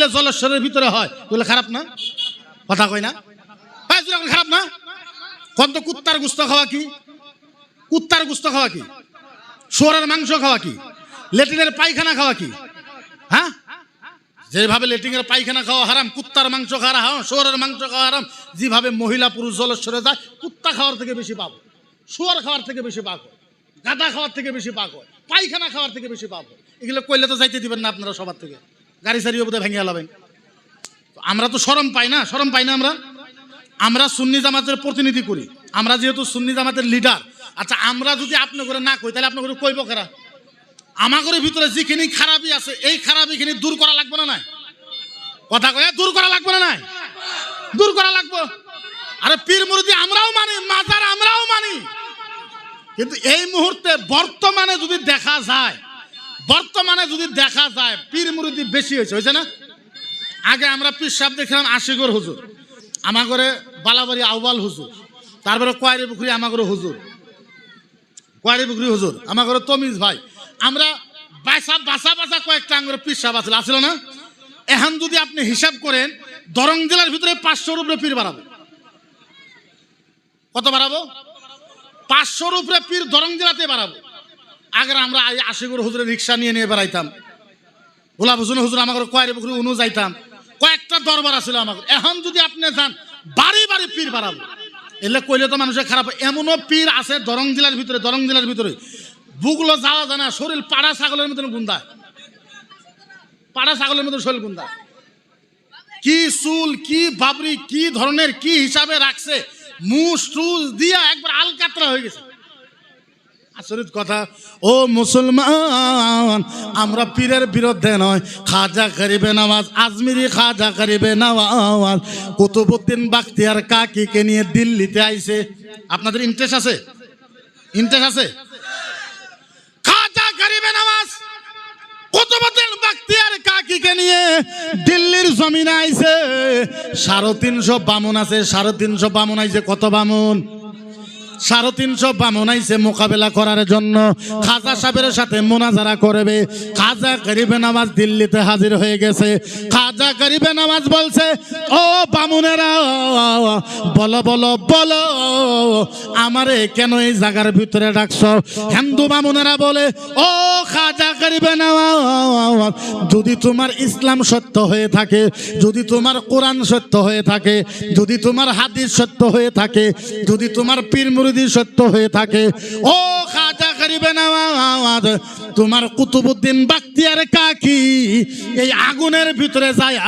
দিলে জলেশ্বরের ভিতরে হয়। বলে খারাপ না? কথা কই না? খারাপ না? কোন তো কুত্তার গুস্ত খাওয়া কি? কুত্তার গুস্ত খাওয়া কি? শুয়ারের মাংস খাওয়া কি? লেট্রিনের পায়খানা খাওয়া কি? হ্যাঁ? যেভাবে লেট্রিনের পায়খানা খাওয়া হারাম, কুত্তার মাংস খাওয়া হারাম, শুয়ারের মাংস খাওয়া হারাম, যেভাবে মহিলা পুরুষ জলেশ্বরে যায়, কুত্তা খাওয়ার থেকে বেশি পাবো শুয়ার খাওয়ার থেকে বেশি পাবো গাদা খাওয়ার থেকে বেশি পাবো পায়খানা খাওয়ার থেকে বেশি পাবো এগুলো কইলে তো যাইতে দিবেন না আপনারা সবার থেকে। গাড়ি সারিও বোধহয় ভেঙে লাবেন আমরা তো সরম পাই না সরম পাই না আমরা। আমরা সুন্নি জামাতের প্রতিনিধি করি। আমরা যেহেতু সুন্নি জামাতের লিডার আচ্ছা আমরা যদি আপনি করে না কই, তাহলে আপনি করে কইব কারা? আমাদের ভিতরে যেখানে খারাপই আছে, এই খারাপিখানি দূর করা লাগবে না নাই? কথা কয়ে দূর করা লাগবে না নাই? দূর করা লাগবে। আরে পীর মুরুদি, আমরাও মানি, মাজার আমরাও মানি। কিন্তু এই মুহূর্তে বর্তমানে যদি দেখা যায় বর্তমানে যদি দেখা যায়, পীর মুরুদি বেশি হয়েছে হয়েছে না? আগে আমরা পীর সাহেব দেখলাম আশিগর হুজুর, আমাগরে বালাবাড়ি আউবাল হুজুর, তারপরে কয়ারি পুকুরি আমাগরে হুজুর, কয়ারি পুকুরি হুজুর, আমাগরে তমিজ ভাই। আমরা বাসা বাসা বাসা কয়েকটা আঙ্গুরে পীর সাহেব আসলে না? এখন যদি আপনি হিসাব করেন, দরং জেলার ভিতরে পাঁচশোর উপরে পীর বাড়াবো। কত বাড়াবো? পাঁচশোর উপরে পীর দরং জেলাতে বাড়াবো। আগে আমরা আশিগর হুজুরের রিক্সা নিয়ে নিয়ে বেড়াইতাম। গোলাপ হুসুন হুজুর আমাকে কয়ারি পুকুরি উনু যাইতাম। কয়েকটা দরবার আছিল আমাকে এখন যদি আপনি যান, বাড়ি বাড়ি পীর বাড়াবো। এলে কইলে তো মানুষের খারাপ। এমনও পীর আছে দরং জেলার ভিতরে, দরং জেলার ভিতরে। বুকলো যাওয়া জানা শরীর পাড়া ছাগলের মতন গুন্দায় পাড়া ছাগলের মতন শরীর গুন্দায় কি চুল, কি বাবরি, কি ধরনের, কি হিসাবে রাখছে মুস টুস দিয়া একবার আলকাতরা হয়ে গেছে। আচরিত কথা, ও মুসলমান, আমরা পীরের বিরুদ্ধে নয়, খাজা করিবে নামাজ, আজমিরি খাজা করিবে নামাজ কুতুবুদ্দিন বাখতিয়ার কাকিকে নিয়ে দিল্লিতে আইছে। আপনাদের ইন্টারেস্ট আছে? ইন্টারেস্ট আছে? খাজা করিবে নামাজ কুতুবুদ্দিন বাখতিয়ার কাকিকে নিয়ে দিল্লির জমিনে আইছে। সাড়ে তিনশো বামুন আছে, সাড়ে তিনশো বামুন আইছে, কত বামুন? সাড়ে তিনশো বামন আইছে মোকাবেলা করার জন্য। খাজা সাহেবের সাথে মোনাজারা করবে। খাজা গরিবে নামাজ দিল্লিতে হাজির হয়ে গেছে। খাজা গরিবে নামাজ বলছে, ও বামুনেরা, বলো বলো বলো, আমারে কেন এই জায়গার ভিতরে ডাকছ? হিন্দু বামুনেরা বলে, ও খাজা গরিবে নামাজ, যদি তোমার ইসলাম সত্য হয়ে থাকে, যদি তোমার কোরআন সত্য হয়ে থাকে, যদি তোমার হাদিস সত্য হয়ে থাকে, যদি তোমার পীর মুরিদি সত্য হয়ে থাকে, ও খাজা করিবে না তোমার কুতুবুদ্দিন বাক্তিয়ার কাকি? এই আগুনের ভিতরে যায়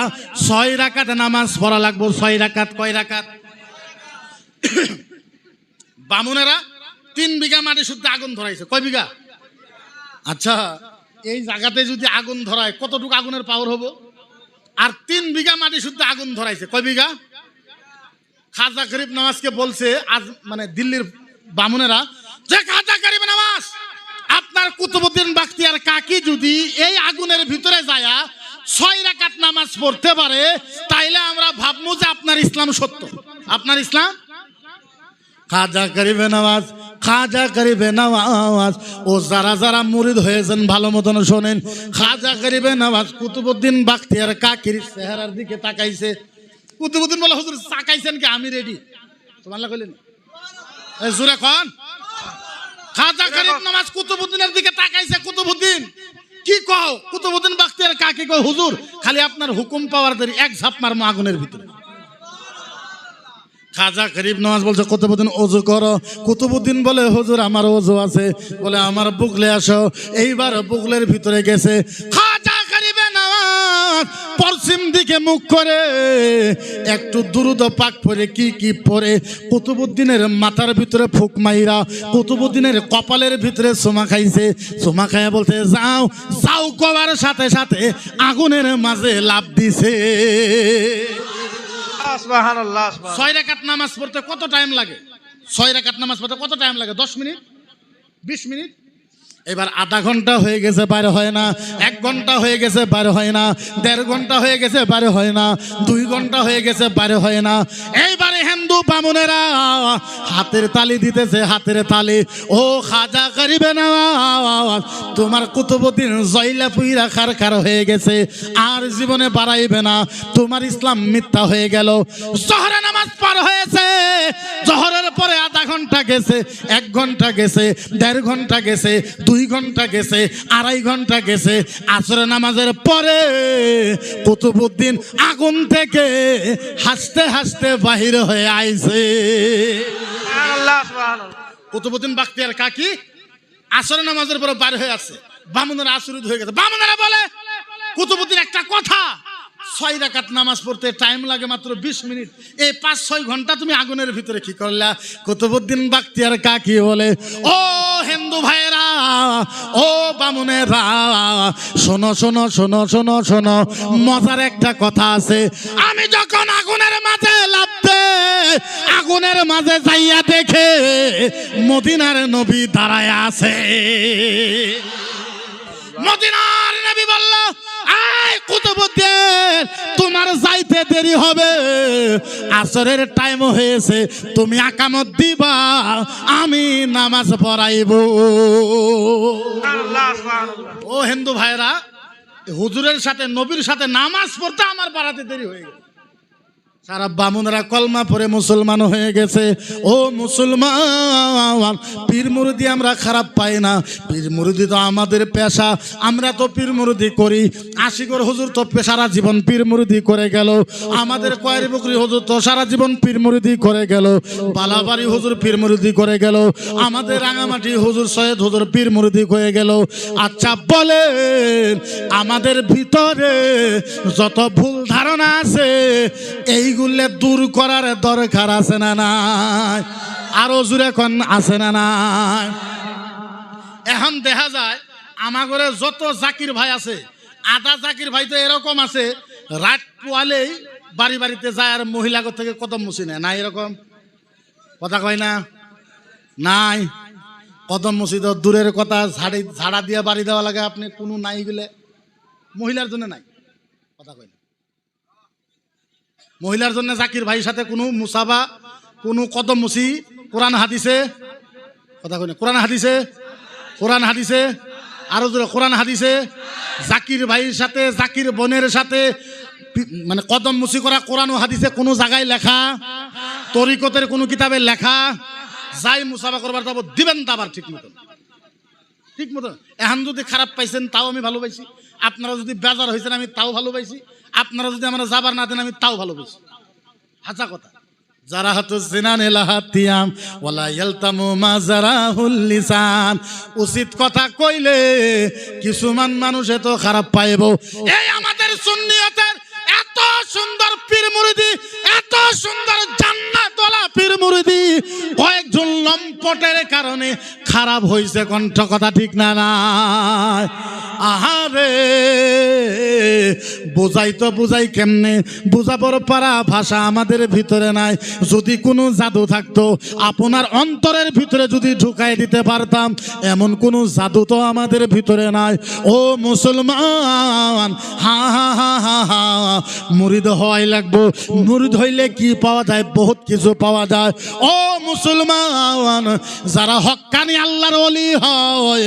ছয় রাকাত নামাজ পড়া লাগবো। ছয় রাকাত, কয় রাকাত? বামুনেরা, তিন বিঘা মাটি শুদ্ধ আগুন ধরাইছে। কয় বিঘা? আচ্ছা এই জায়গাতে যদি আগুন ধরায়, কতটুকু আগুনের পাওয়ার হব? আর তিন বিঘা মাটি শুদ্ধ আগুন ধরাইছে। কয় বিঘা? খাজা গরিব নামাজকে বলছে, আজ মানে দিল্লির বামুনেরা, যে খাজা গরিব নামাজ, আপনার কুতুবুদ্দিন বাখতিয়ার কাকি যদি এই আগুনের ভিতরে যায়া, ছয় রাকাত নামাজ পড়তে পারে, তাইলে আমরা ভাববো যে আপনার ইসলাম সত্য। আপনার ইসলাম? খাজা করিবে নামাজ, খাজা করিবে নামাজ। ও যারা যারা মুরিদ হয়েছেন, ভালো মতন শোনেন। খাজা করিবে নামাজ কুতুবুদ্দিন বাখতিয়ার কাকির চেহারার দিকে তাকাইছে। কুতুবুদ্দিন বলে, হুজুর তাকাইছেন কি? আমি রেডি তোমার কইলেন। জুরে খন খাজা করিব নামাজ কুতুবুদ্দিনের দিকে তাকাইছে, কুতুবুদ্দিন, কি কও? কুতুবুদ্দিন বাখতিয়ার কাকে কয়, হুজুর, খালি আপনার হুকুম পাওয়ার দেরি, এক ঝাপ মারমো আগুনের ভিতরে। খাজা গরিব নওয়াজ বলছে, কুতুবুদ্দিন, অজু করো। কুতুবুদ্দিন বলে, হুজুর, আমার অজু আছে। বলে, আমার বুকলে আসো। এইবার বুকলের ভিতরে গেছে। খাজা পশ্চিম দিকে মুখ করে একটু দুরুদ পাক পরে কি কি পরে কুতুবুদ্দিনের মাথার ভিতরে ফুক মাইরা কুতুবুদ্দিনের কপালের ভিতরে সোমা খাইছে। সোমা খাইয়া বলতে যাও যাও কবার সাথে সাথে আগুনের মাঝে লাভ দিছে। ছয় রাকাত নামাজ পড়তে কত টাইম লাগে? ছয় রাকাত নামাজ পড়তে কত টাইম লাগে? দশ মিনিট? বিশ মিনিট? এবার আধা ঘণ্টা হয়ে গেছে বাইরে হয় না। এক ঘণ্টা হয়ে গেছে বাইরে হয় না। দেড় ঘণ্টা হয়ে গেছে বাইরে হয় না। দুই ঘণ্টা হয়ে গেছে বাইরে হয় না। এইবারে হিন্দু বামুনেরা হাতের তালি দিতেছে, হাতের তালি। ও খাজা করিবে না তোমার কুতুবুদ্দিন জয়লা পুইরা খার হয়ে গেছে। আর জীবনে বাড়াইবে না। তোমার ইসলাম মিথ্যা হয়ে গেল। শহরে নামাজ পার হয়েছে। জহরের পরে আধা ঘণ্টা গেছে, এক ঘণ্টা গেছে, দেড় ঘণ্টা গেছে দুই ঘণ্টা গেছে আড়াই ঘণ্টা গেছে আসরে নামাজের পরে কুতুবুদ্দিন আগুন থেকে হাসতে হাসতে বাহির হয়ে আইছে। আল্লাহ কুতুবুদ্দিন বাক্তিয়ার কাকি আসরে নামাজের পরে বার হয়ে আছে বামুনেরা আশ্রিত হয়ে গেছে। বামুনেরা বলে কুতুবুদ্দিন একটা কথা ছয় রাকাত নামাজ পড়তে টাইম লাগে মাত্র বিশ মিনিট। এই পাঁচ ছয় ঘণ্টা তুমি আগুনের ভিতরে কি করলা? কুতুবুদ্দিন বাক্তিয়ার কাকি বলে ও ও বামুনেরা, শোনো শোনো শোনো শোনো শোনো, মজার একটা কথা আছে। আমি যখন আগুনের মাঝে লাভতে আগুনের মাঝে যাইয়া দেখে মদিনার নবী দাঁড়ায় আছে। মদিনার নবী বলল আয় কুতুবুদ্দিন তোমার যাইতে দেরি হবে। আসরের টাইম হয়েছে তুমি আকামত দিবা আমি নামাজ পড়াইব। ও হিন্দু ভাইরা হুজুরের সাথে নবীর সাথে নামাজ পড়তে আমার পাড়াতে দেরি হয়ে গেল সারা বামুনরা কলমা পরে মুসলমান হয়ে গেছে। ও মুসলমান, পীর মুরুদি আমরা খারাপ পাই না। পীর মুরুদি তো আমাদের পেশা, আমরা তো পীর মুরুদি করি। আশিকর হুজুর তো সারা জীবন পীর মুরুদি করে গেল। আমাদের কয়ের বকরি হুজুর তো সারা জীবন পীর মুরুদি করে গেল। বালাবাড়ি হুজুর পীর মুরুদি করে গেল। আমাদের রাঙামাটি হুজুর সৈয়দ হুজুর পীর মুরুদি হয়ে গেল। আচ্ছা বলেন, আমাদের ভিতরে যত ভুল ধারণা আছে এইগুলো দূর করার দরকার আছে না নাই? আরও জুড়ে কন, আছে না নাই? এখন দেখা যায় আমার ঘরে যত জাকির ভাই আছে, আধা জাকির ভাই তো এরকম আছে, রাত পোয়ালেই বাড়ি বাড়িতে যায় আর মহিলাগর থেকে কদম মুছি নেয়। নাই এরকম? কথা কয় না? নাই? কদম মসজিদ দূরের কথা, ঝাড়ি ঝাড়া দিয়ে বাড়ি দেওয়া লাগে আপনি কোনো নাই গেলে মহিলার জন্য নাই কথা কয় না মহিলার জন্য জাকির ভাইয়ের সাথে কোনো মুসাবা কোনো কদম মুসি কোরআন হাদিসে, কথা না কোরআন হাদিসে কোরআন হাদিসে, আরও জোরে, কোরআন হাদিসে, জাকির ভাইয়ের সাথে, জাকির বোনের সাথে মানে কদম মুসি করা কোরআন ও হাদিসে কোনো জায়গায় লেখা, তরিকতের কোনো কিতাবে লেখা, যাই মুসাফা করবার যাব দিবেন তা আবার ঠিক মতন। ঠিক মতন এখন যদি খারাপ পাইছেন, তাও আমি ভালো পাইছি আপনারা যদি বেজার হয়েছেন, আমি তাও ভালো পাইছি আপনারা যদি আমরা যাবার না দেন, আমি তাও ভালো পাইছি হাজা কথা। যারা হাতু সিনান এলাহাতিয়াম ওয়ালা ইয়ালতামু মা উচিত কথা কইলে কিছুমান মানুষে তো খারাপ পাইব। এই আমাদের সুন্নিয়তের এত সুন্দর পীর মুরিদি, এত সুন্দর জান্নাতওয়ালা পীর মুরিদি, কয়েকজন লম্পটের কারণে খারাপ হইছে কণ্ঠ কথা ঠিক না না। আহারে, বোঝাই তো বুঝাই কেমনে? বুঝাবার পারা ভাষা আমাদের ভিতরে নাই। যদি কোনো জাদু থাকতো, আপনার অন্তরের ভিতরে যদি ঢুকাই দিতে পারতাম, এমন কোনো জাদু তো আমাদের ভিতরে নাই। ও মুসলমান, হা হা হা হা হা, মুরিদ হওয়াই লাগবো। মুরিদ হইলে কি পাওয়া যায়? বহুত কিছু পাওয়া যায়। ও মুসলমান, যারা হক্কানি আল্লাহর অলি হয়।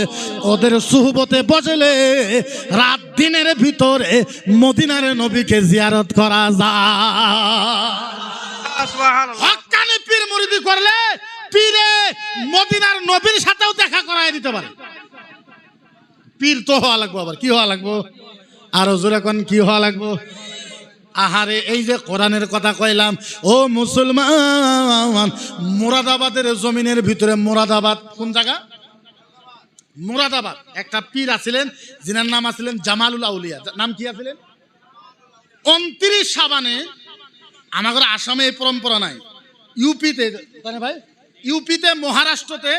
ওদের সুহবতে বসলে রাত দিনের ভিতরে মদিনার নবীকে জিয়ারত করা যায়। পীর মুরিদি করলে পীরে মদিনার নবীর সাথেও দেখা করায় দিতে পারে। পীর তো হওয়া লাগবো আবার কি হওয়া লাগবো? আরও জোরে কোন কি হওয়া লাগবো? আহারে, এই যে কোরআনের কথা কইলাম, ও মুসলমান, মুরাদাবাদের জমিনের ভিতরে মুরাদাবাদ, কোন জায়গা? মুরাদাবাদ। একটা পীর আছিলেন, যিনার নাম আছিলেন জামালুল আউলিয়া। নাম কি আছিলেন? উনত্রিশ সাবানে আমাদের আসামে এই পরম্পরা নাই। ইউপিতে তাই ভাই? ইউপিতে, মহারাষ্ট্রতে,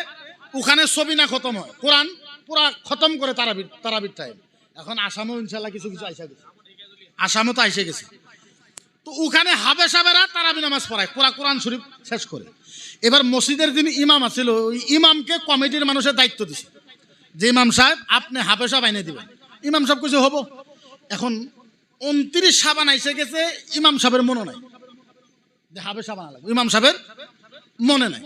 ওখানে ছবি না খতম হয়। কোরআন পুরা খতম করে তারাবির তারাবির টাইম এখন আসামেও ইনশাল্লাহ কিছু কিছু আইসা গেছে। আসামও তো আইসে গেছে। তো ওখানে হাবে সাবেরা তারাবি নামাজ পড়ায়, পুরা কোরআন শরীফ শেষ করে। এবার মসজিদের যিনি ইমাম আছিল, ওই ইমামকে কমিটির মানুষের দায়িত্ব দিছে। যে ইমাম সাহেব, আপনি হাফে সাহেব আইনে দিবেন। ইমাম সাহেব কিছু হব। এখন উনত্রিশ সাবান আইসে গেছে, ইমাম সাহেবের মনে নাই। যে হাবে সাবান লাগবে। ইমাম সাহেবের মনে নাই।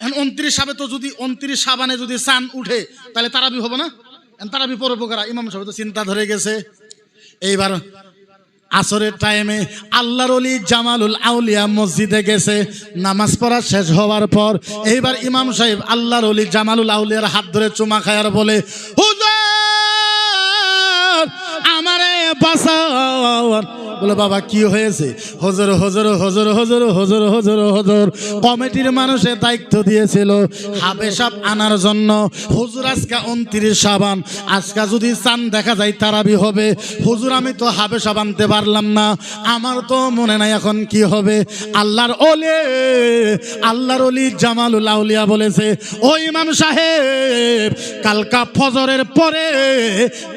এখন উনত্রিশ সাবে তো যদি উনত্রিশ সাবানে যদি সান উঠে, তাহলে তারাবি হবে না? তারাবি পরে পোকারা ইমাম সাহেব তো চিন্তা ধরে গেছে। এইবার আসরের টাইমে আল্লাহর অলি জামালুল আউলিয়া মসজিদে গেছে। নামাজ পড়া শেষ হওয়ার পর এইবার ইমাম সাহেব আল্লাহর অলি জামালুল আউলিয়ার হাত ধরে চুমা খায়ার বলে, হুজুর, আমারে বাঁচান বলে, বাবা, কি হয়েছে? হজর হজর হজর হজর হজর হজর হজর। কমিটির মানুষের দায়িত্ব দিয়েছিল হাবে সাপ আনার জন্য। হুজুর, আজকে উনত্রিশ সাবান। আজকে যদি চান, দেখা যায় তারাবি হবে। হুজুর, আমি তো হাবে সাপ আনতে পারলাম না। আমার তো মনে নাই এখন কি হবে। আল্লাহর ওলে, আল্লাহর অলি জামালুল আউলিয়া বলেছে ও ইমাম সাহেব, কালকা ফজরের পরে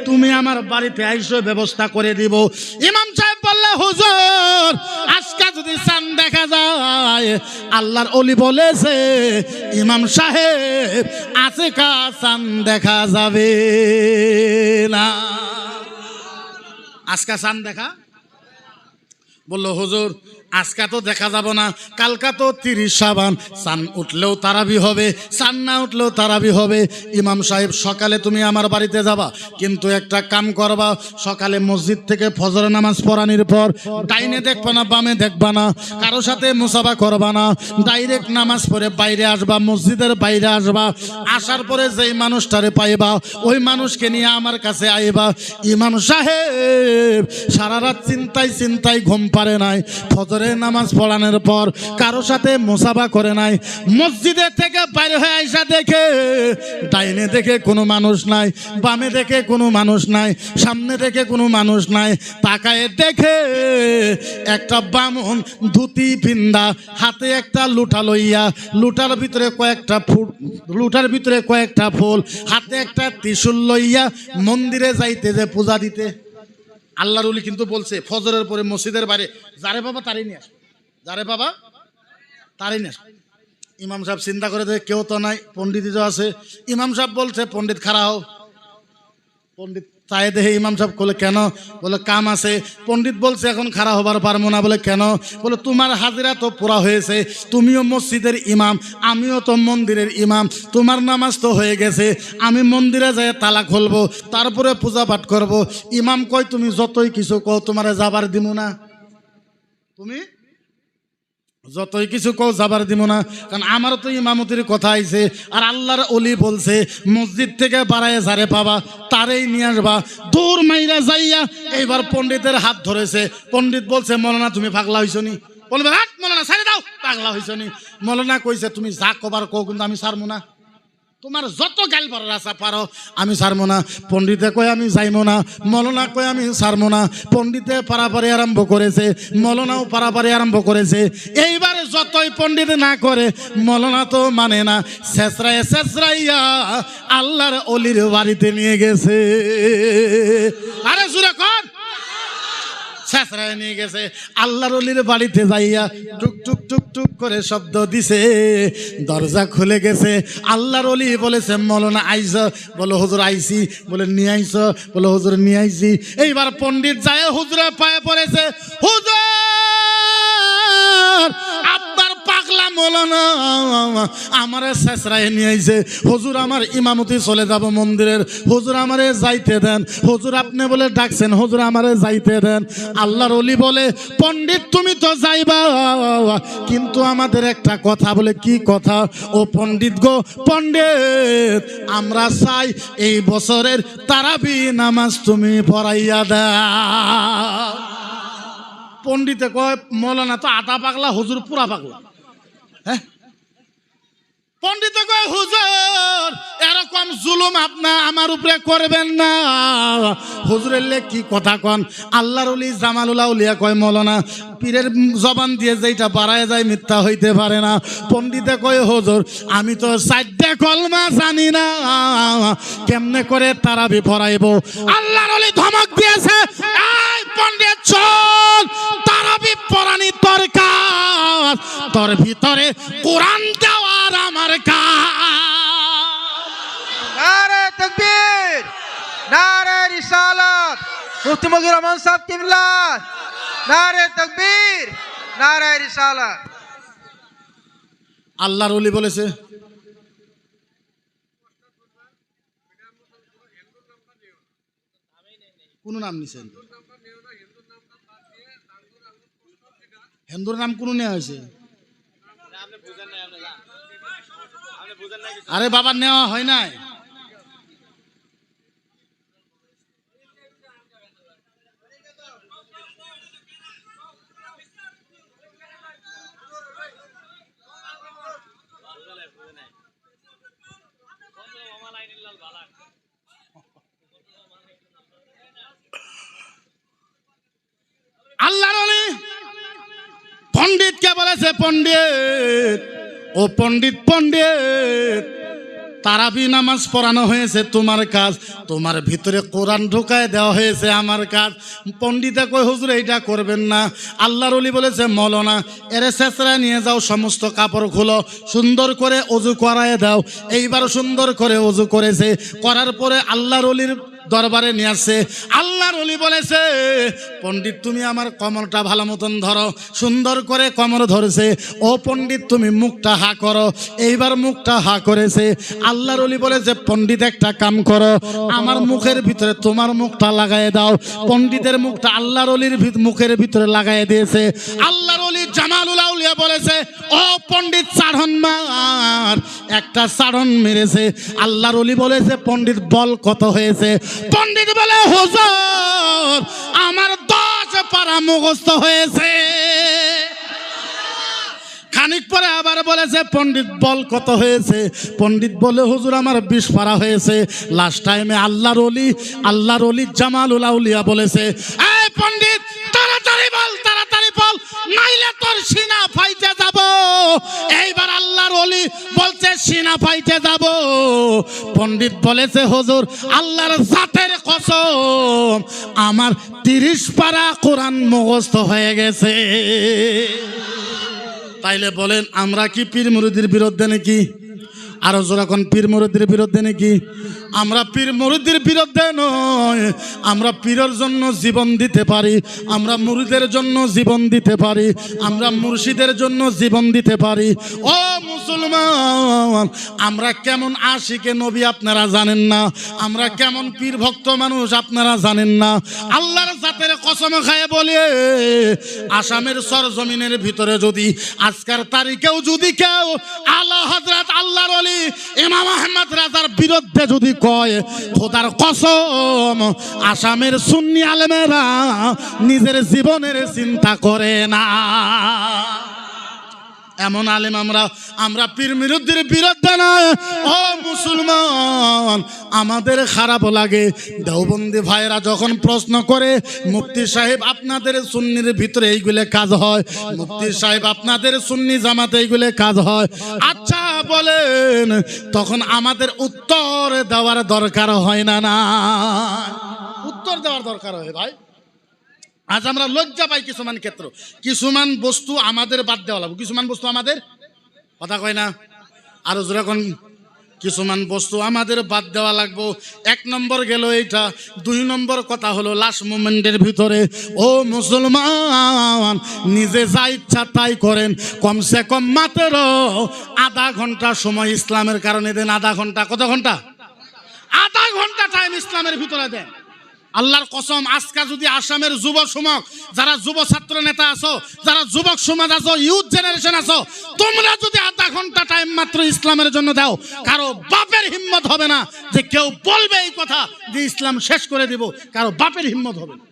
তুমি আমার বাড়িতে আইসো, ব্যবস্থা করে দিব। ইমাম সাহেব বললে হুজুর, আজকে যদি চান দেখা যায়, আল্লাহর অলি বলেছে, ইমাম সাহেব আছে চান দেখা যাবে না। আজকা চান দেখা? বলল, হুজুর আজকা তো দেখা যাব না, কালকা তো তিরিশ সাবান। সান উঠলেও তারাবি হবে, সান না উঠলেও তারাবি হবে। ইমাম সাহেব, সকালে তুমি আমার বাড়িতে যাবা, কিন্তু একটা কাম করবা, সকালে মসজিদ থেকে ফজর নামাজ পড়ানির পর ডাইনে দেখবা না, বামে দেখবা না, কারও সাথে মুসাফা করবা না, ডাইরেক্ট নামাজ পড়ে বাইরে আসবা, মসজিদের বাইরে আসবা, আসার পরে যেই মানুষটারে পাইবা, ওই মানুষকে নিয়ে আমার কাছে আইবা। ইমাম সাহেব, সারা রাত চিন্তায় চিন্তায় ঘুম পারে নাই নামাজ পড়ানোর পর কারও সাথে মোসাফা করে নাই। মসজিদের থেকে বাইরে হয়ে আইসা দেখে, ডাইনে দেখে কোনো মানুষ নাই, বামে দেখে কোনো মানুষ নাই, সামনে দেখে কোনো মানুষ নাই, তাকায় দেখে একটা বামন ধুতি পিন্দা হাতে একটা লুটা লইয়া, লুটার ভিতরে কয়েকটা ফুল, লুটার ভিতরে কয়েকটা ফুল, হাতে একটা ত্রিশূল লইয়া মন্দিরে যাইতে যে পূজা দিতে। আল্লাহর উলি কিন্তু বলছে, ফজরের পরে মসজিদের বাইরে, যারে বাবা তারই নিয়ে আসবে। যারে বাবা তারই নিয়ে আসবে। ইমাম সাহেব চিন্তা করে দেয় কেউ তো নাই পণ্ডিত আছে। ইমাম সাহেব বলছে, পণ্ডিত খাড়া হও। পণ্ডিত তাই দেহে ইমাম সাহেব বলে কেন? বলে, কাম আছে। পণ্ডিত বলছে, এখন খাড়া হবার পারব না। বলে, কেন? বলে, তোমার হাজিরা তো পুরা হয়েছে। তুমিও মসজিদের ইমাম, আমিও তো মন্দিরের ইমাম। তোমার নামাজ তো হয়ে গেছে। আমি মন্দিরে যাই তালা খুলবো, তারপরে পূজা পাঠ করব। ইমাম কয়, তুমি যতই কিছু কও, তোমারে যাবার দিব না। তুমি? যতই কিছু কো যাবার দিব না। কারণ আমারও তো ইমামতির কথা আইছে, আর আল্লাহর অলি বলছে, মসজিদ থেকে বাড়ায় যারে পাবা, তারেই নিয়ে আসবা। দূর মাইরা যাইয়া এইবার পণ্ডিতের হাত ধরেছে। পণ্ডিত বলছে, মলনা, তুমি পাগলা হইছ নি? বলবে হাট মলনা, ছাড়ে দাও, পাগলা হইছ নি। মলনা কইছে, তুমি যা কবার কো কিন্তু আমি ছাড়বো না। তোমার যত গাল পারার আশা পারো, আমি ছাড়বো না। পণ্ডিতে কয় আমি যাইমো না। মলনা কয় আমি ছাড়বো না। পণ্ডিতে পারাপারি আরম্ভ করেছে। মলনাও পারাপারি আরম্ভ করেছে। এইবারে যতই পণ্ডিত না করে, মলনা তো মানে না। শেষরাই শেষরাইয়া আল্লাহর অলির বাড়িতে নিয়ে গেছে। আরে সুরে কর। শেষরায় নিয়ে গেছে। আল্লাহর অলির বাড়িতে যাইয়া টুক টুক টুক টুক করে শব্দ দিছে। দরজা খুলে গেছে। আল্লাহর অলি বলেছে, মলনা আইস। বলে, হুজুর আইসি। বলে, নিয়ে আইস। বলে, হুজুর নিয়ে আইসি। এইবার পণ্ডিত যায় হুজুরা পায়ে পড়েছে। হুজুর! মৌলানা, আমারে শেষরায় নিয়ে আইছে। হুজুর আমার ইমামতি চলে যাব মন্দিরের। হুজুর আমারে যাইতে দেন। হুজুর আপনি বলে ডাকছেন, হুজুর আমারে যাইতে দেন। আল্লাহর অলি বলে, পণ্ডিত, তুমি তো যাইবা। কিন্তু আমাদের একটা কথা বলে, কি কথা? ও পণ্ডিত গো, পণ্ডিত, আমরা চাই এই বছরের তারাবি নামাজ তুমি পড়াইয়া দাও। পণ্ডিতে কয়, মৌলানা তো আটা পাগলা, হুজুর পুরা পাগলা। পণ্ডিতে কয় হুজুর, এরকম জুলুম আপনা আমার উপরে করবেন না। হুজুরের লে কি কথা কন? আল্লাহর উলি জামালুল্লাহ উলিয়া কয়, মৌলানা, পীরের জবান দিয়ে যেটা বাড়ায় যায়, মিথ্যা হইতে পারে না। পণ্ডিতে কয়, হুজুর, আমি তো চারটে কলমা জানি না। কেমনে করে তারাবি পড়াইব আল্লাহর উলি ধমক দিয়েছে পণ্ডিত চল তারাবি পড়ানি দরকার তোর ভিতরে কোরআন দেওয়ার আমার কাজ নারে তকবীর নারে রিসালাত। মুফতি মজিউর রহমান সাহেব কিবলা। নারে তকবীর নারায় রিসালাত। আল্লাহর বলেছে কোন নাম নিছেন? হিন্দুর নাম কোন নেওয়া হয়েছে? আরে বাবার নেওয়া হয় নাই আল্লাহর অলি কে পণ্ডিত, ও পণ্ডিত পণ্ডিত তারাবি নামাজ পড়ানো হয়েছে তোমার কাজ, তোমার ভিতরে কোরআন ঢুকায় দেওয়া হয়েছে আমার কাজ। পণ্ডিতে কই হুজুর, এইটা করবেন না। আল্লাহর অলি বলেছে, মলনা, এরে শেষরা নিয়ে যাও, সমস্ত কাপড় খুলো, সুন্দর করে অজু করায় দাও। এইবার সুন্দর করে অজু করেছে। করার পরে আল্লাহর অলির দরবারে নিয়ে আসছে। আল্লাহর অলি বলেছে, পণ্ডিত, তুমি আমার কমরটা ভালো মতন ধরো, সুন্দর করে কমর ধরেছে। ও পণ্ডিত, তুমি মুখটা হা করো। এইবার মুখটা হা করেছে। আল্লাহর অলি বলেছে, পণ্ডিত, একটা কাম করো। আমার মুখের ভিতরে তোমার মুখটা লাগাই দাও। পণ্ডিতের মুখটা আল্লাহর অলির মুখের ভিতরে লাগাই দিয়েছে। আল্লাহর অলি জামালুল আউলিয়া বলেছে, ও পণ্ডিত সাধন মার একটা সাধন মেরেছে। আল্লাহর অলি বলেছে, পণ্ডিত, বল কত হয়েছে? পণ্ডিত বলে, হুজুর, আমার দশ পারা মুখস্থ হয়েছে। খানিক পরে আবার বলেছে, পণ্ডিত, বল কত হয়েছে? পণ্ডিত বলে, হুজুর, আমার বিষ পারা হয়েছে। লাস্ট টাইমে আল্লাহর অলি আল্লাহর অলি জামালুল আউলিয়া বলেছে, এই পণ্ডিত সিনা পাইতে যাব। পণ্ডিত বলেছে, হজুর, আল্লাহর জাতের কসম, আমার তিরিশ পারা কোরআন মুখস্থ হয়ে গেছে। তাইলে বলেন, আমরা কি পীর মুরুদির বিরুদ্ধে নাকি আরও যখন পীর মুরিদির বিরুদ্ধে নাকি? আমরা পীর মুরিদির বিরুদ্ধে নয়। আমরা পীরের জন্য জীবন দিতে পারি, আমরা মুরুদের জন্য জীবন দিতে পারি, আমরা মুর্শিদের জন্য জীবন দিতে পারি। ও মুসলমান, আমরা কেমন আশিকে নবী আপনারা জানেন না, আমরা কেমন পীর ভক্ত মানুষ আপনারা জানেন না। আল্লাহর জাতের কসম খায় বলে, আসামের সরজমিনের ভিতরে যদি, আজকের তারিখেও যদি কেউ আল্লাহ হজরত আল্লাহর অলি ইমাম আহমদ রাজার বিরুদ্ধে যদি কয়, খোদার কসম, আসামের সুন্নি আলেমেরা নিজের জীবনের চিন্তা করে না। এমন আলেম আমরা আমরা পীর বিরুদ্ধের বিরুদ্ধে নয় ও মুসলমান, আমাদের খারাপ লাগে। দেওবন্দি ভাইরা যখন প্রশ্ন করে, মুফতি সাহেব, আপনাদের সুন্নির ভিতরে এইগুলো কাজ হয়? মুফতি সাহেব, আপনাদের সুন্নি জামাতে এইগুলো কাজ হয়? আচ্ছা বলেন, তখন আমাদের উত্তর দেওয়ার দরকার হয় না না? উত্তর দেওয়ার দরকার হয় ভাই। আজ আমরা লজ্জা পাই কিছুমান ক্ষেত্র। কিছুমান বস্তু আমাদের বাদ দেওয়া লাগবে। কিছুমান বস্তু আমাদের কথা কয় না। আরও যেরকম কিছুমান বস্তু আমাদের বাদ দেওয়া লাগবো। এক নম্বর গেল এইটা। দুই নম্বর কথা হলো লাস্ট মুমেন্টের ভিতরে, ও মুসলমান, নিজে যা ইচ্ছা তাই করেন। কমসে কম মাত্র আধা ঘণ্টা সময় ইসলামের কারণে দেন। আধা ঘণ্টা, কত ঘণ্টা? আধা ঘণ্টা টাইম ইসলামের ভিতরে দেন। আল্লাহর কসম, আজকে যদি আসামের যুব সমাজ যারা যুব ছাত্র নেতা আছো, যারা যুবক সমাজ আছো ইউথ জেনারেশন আছো, তোমরা যদি আধা ঘণ্টা টাইম মাত্র ইসলামের জন্য দাও, কারও বাপের হিম্মত হবে না যে কেউ বলবে এই কথা যে ইসলাম শেষ করে দিব, কারও বাপের হিম্মত হবে না।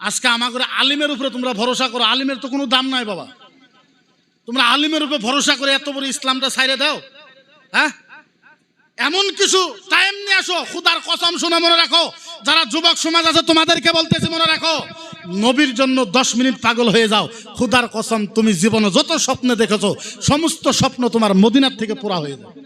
আজকে আমাদের আলিমের উপরে তোমরা ভরসা করো, আলিমের তো কোনো দাম নাই বাবা তোমরা আলিমের উপরে ভরসা করে এত বড় ইসলামটা ছাইরে দাও হ্যাঁ এমন কিছু টাইম নিয়ে আসো, খুদার কসম শুনে মনে রাখো, যারা যুবক সমাজ আছে তোমাদেরকে বলতেছি মনে রাখো, নবীর জন্য দশ মিনিট পাগল হয়ে যাও। খুদার কসম, তুমি জীবনে যত স্বপ্ন দেখেছ, সমস্ত স্বপ্ন তোমার মদিনার থেকে পুরা হয়ে যাবে।